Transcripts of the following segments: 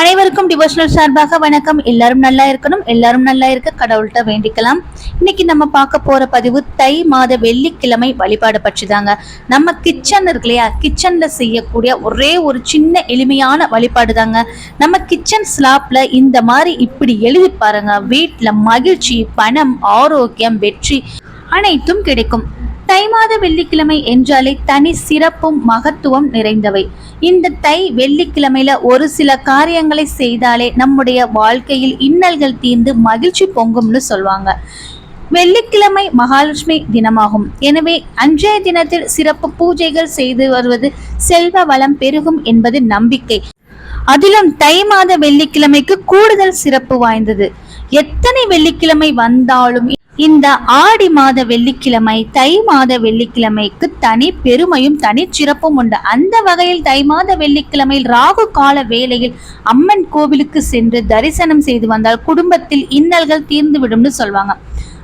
அனைவருக்கும் டிவோஷனல் சார்பாக வணக்கம். எல்லாரும் நல்லா இருக்கணும். எல்லாரும் நல்லா இருக்க கடவுள்கிட்ட வேண்டிக்கலாம். இன்னைக்கு நம்ம பார்க்க போற பதிவு தை மாத வெள்ளிக்கிழமை வழிபாடு பற்றி தாங்க நம்ம கிச்சன் இருக்கு இல்லையா? கிச்சன்ல செய்யக்கூடிய ஒரே ஒரு சின்ன எளிமையான வழிபாடு தாங்க நம்ம கிச்சன் ஸ்லாப்ல இந்த மாதிரி இப்படி எழுதி பாருங்க. வீட்டுல மகிழ்ச்சி பணம் ஆரோக்கியம் வெற்றி அனைத்தும் கிடைக்கும். தை மாத வெள்ளிக்கிழமை என்றாலே தனி சிறப்பும் மகத்துவம் நிறைந்தவை. இந்த தை வெள்ளிக்கிழமையில ஒரு சில காரியங்களை செய்தாலே நம்முடைய வாழ்க்கையில் இன்னல்கள் தீர்ந்து மகிழ்ச்சி பொங்கும்னு சொல்லுவாங்க வெள்ளிக்கிழமை மகாலட்சுமி தினமாகும். எனவே அன்றைய தினத்தில் சிறப்பு பூஜைகள் செய்து வருவது செல்வ வளம் பெருகும் என்பது நம்பிக்கை. அதிலும் தை மாத வெள்ளிக்கிழமைக்கு கூடுதல் சிறப்பு வாய்ந்தது. எத்தனை வெள்ளிக்கிழமை வந்தாலும் இந்த ஆடி மாத வெள்ளிக்கிழமை தை மாத வெள்ளிக்கிழமைக்கு தனி பெருமையும் தனி சிறப்பும் உண்டு. அந்த வகையில் தை மாத வெள்ளிக்கிழமையில் ராகு கால வேளையில் அம்மன் கோவிலுக்கு சென்று தரிசனம் செய்து வந்தால் குடும்பத்தில் இன்னல்கள் தீர்ந்து விடும்னு சொல்வாங்க.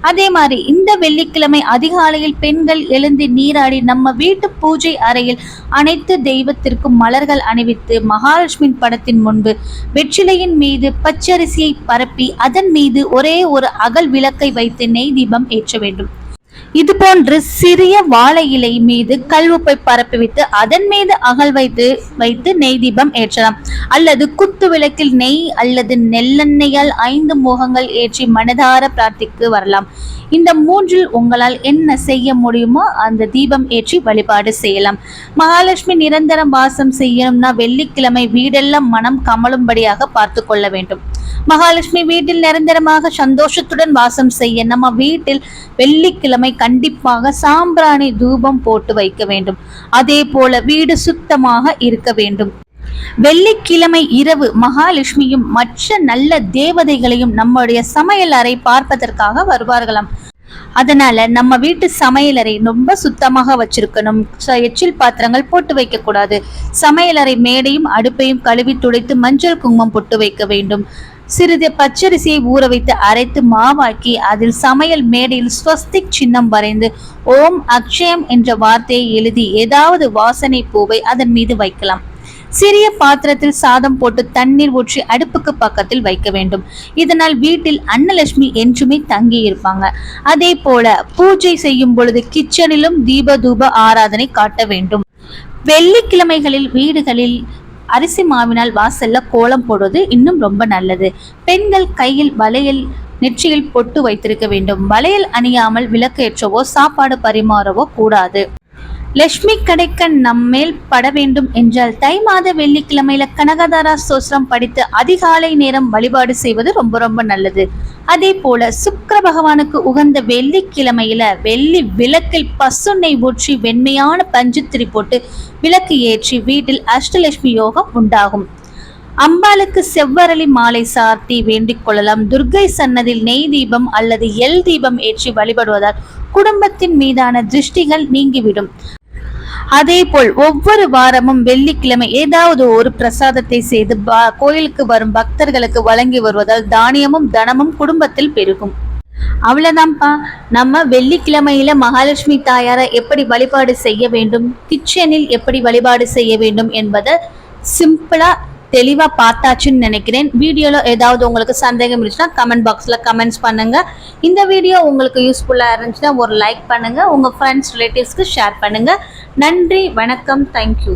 அதே மாதிரி இந்த வெள்ளிக்கிழமை அதிகாலையில் பெண்கள் எழுந்து நீராடி நம்ம வீட்டு பூஜை அறையில் அனைத்து தெய்வத்திற்கும் மலர்கள் அணிவித்து மகாலட்சுமி படத்தின் முன்பு வெற்றிலையின் மீது பச்சரிசியை பரப்பி அதன் மீது ஒரே ஒரு அகல் விளக்கை வைத்து நெய் தீபம் ஏற்ற வேண்டும். இது போன்று சிறிய வாழை இலை மீது கல்வுப்பை பரப்பிவிட்டு அதன் மீது அகல் வைத்து வைத்து நெய் தீபம் ஏற்றலாம். அல்லது குத்து விளக்கில் நெய் அல்லது நெல்லெண்ணெயால் ஐந்து முகங்கள் ஏற்றி மனதார பிரார்த்திக்கு வரலாம். இந்த மூன்றில் உங்களால் என்ன செய்ய முடியுமோ அந்த தீபம் ஏற்றி வழிபாடு செய்யலாம். மகாலட்சுமி நிரந்தரம் வாசம் செய்யணும்னா வெள்ளிக்கிழமை வீடெல்லாம் மனம் கமலும்படியாக பார்த்து கொள்ள வேண்டும். மகாலட்சுமி வீட்டில் நிரந்தரமாக சந்தோஷத்துடன் வாசம் செய்ய நம்ம வீட்டில் வெள்ளிக்கிழமை கண்டிப்பாக சாம்பிராணி தூபம் போட்டு வைக்க வேண்டும். அதே போல வீடு சுத்தமாக இருக்க வேண்டும். வெள்ளிக்கிழமை இரவு மகாலட்சுமியும் மற்ற நல்ல தேவதைகளையும் நம்முடைய சமையல் அறை பார்ப்பதற்காக வருவார்களாம். அதனால நம்ம வீட்டு சமையலறை ரொம்ப சுத்தமாக வச்சிருக்கணும். எச்சில் பாத்திரங்கள் போட்டு வைக்க கூடாது. சமையலறை மேடையும் அடுப்பையும் கழுவி துடைத்து மஞ்சள் குங்குமம் போட்டு வைக்க வேண்டும். சிறிது பச்சரிசியை ஊற வைத்து அரைத்து மாவாக்கி அதில் சமையல் மேடையில் ஸ்வஸ்திக் சின்னம் வரைந்து ஓம் அக்ஷயம் என்ற வார்த்தையை எழுதி ஏதாவது வாசனை பூவை அதன் மீது வைக்கலாம். சிறிய பாத்திரத்தில் சாதம் போட்டு தண்ணீர் ஊற்றி அடுப்புக்கு பக்கத்தில் வைக்க வேண்டும். இதனால் வீட்டில் அன்னலட்சுமி என்றுமே தங்கி இருப்பாங்க அதே போல பூஜை செய்யும் பொழுது கிச்சனிலும் தீப தூப ஆராதனை காட்ட வேண்டும். வெள்ளிக்கிழமைகளில் வீடுகளில் அரிசி மாவினால் வாசல்ல கோலம் போடுவது இன்னும் ரொம்ப நல்லது. பெண்கள் கையில் வளையல் நெற்றியில் பொட்டு வைத்திருக்க வேண்டும். வளையல் அணியாமல் விளக்கேற்றவோ சாப்பாடு பரிமாறவோ கூடாது. லட்சுமி கடைக்கன் நம்மேல் பட வேண்டும் என்றால் தை மாத வெள்ளிக்கிழமையில கனகதாரா சோஸ்ரம் படித்து அதிகாலை நேரம் வழிபாடு செய்வது ரொம்ப ரொம்ப நல்லது. அதே போல சுக்கர பகவானுக்கு உகந்த வெள்ளிக்கிழமையில வெள்ளி விளக்கில் பசுனை ஊற்றி வெண்மையான பஞ்சுத்திரி போட்டு விளக்கு ஏற்றி வீட்டில் அஷ்டலட்சுமி யோகம் உண்டாகும். அம்பாளுக்கு செவ்வரளி மாலை சார்த்தி வேண்டிக் கொள்ளலாம். துர்கை சன்னதில் நெய் தீபம் அல்லது எல் தீபம் ஏற்றி வழிபடுவதால் குடும்பத்தின் மீதான திருஷ்டிகள் நீங்கிவிடும். அதே போல் ஒவ்வொரு வாரமும் வெள்ளிக்கிழமை ஏதாவது ஒரு பிரசாதத்தை செய்து கோயிலுக்கு வரும் பக்தர்களுக்கு வழங்கி வருவதால் தானியமும் தனமும் குடும்பத்தில் பெருகும். அவ்வளவுதான்ப்பா. நம்ம வெள்ளிக்கிழமையில மகாலட்சுமி தாயாரை எப்படி வழிபாடு செய்ய வேண்டும்? கிச்சனில் எப்படி வழிபாடு செய்ய வேண்டும் என்பதை சிம்பிளா தெளிவா பார்த்தாச்சுன்னு நினைக்கிறேன். வீடியோல ஏதாவது உங்களுக்கு சந்தேகம் இருந்துச்சுன்னா கமெண்ட் பாக்ஸ்ல கமெண்ட்ஸ் பண்ணுங்க. இந்த வீடியோ உங்களுக்கு யூஸ்ஃபுல்லா இருந்துச்சுன்னா ஒரு லைக் பண்ணுங்க. உங்க ஃப்ரெண்ட்ஸ் ரிலேட்டிவ்ஸ்க்கு ஷேர் பண்ணுங்க. நன்றி வணக்கம். தேங்க்யூ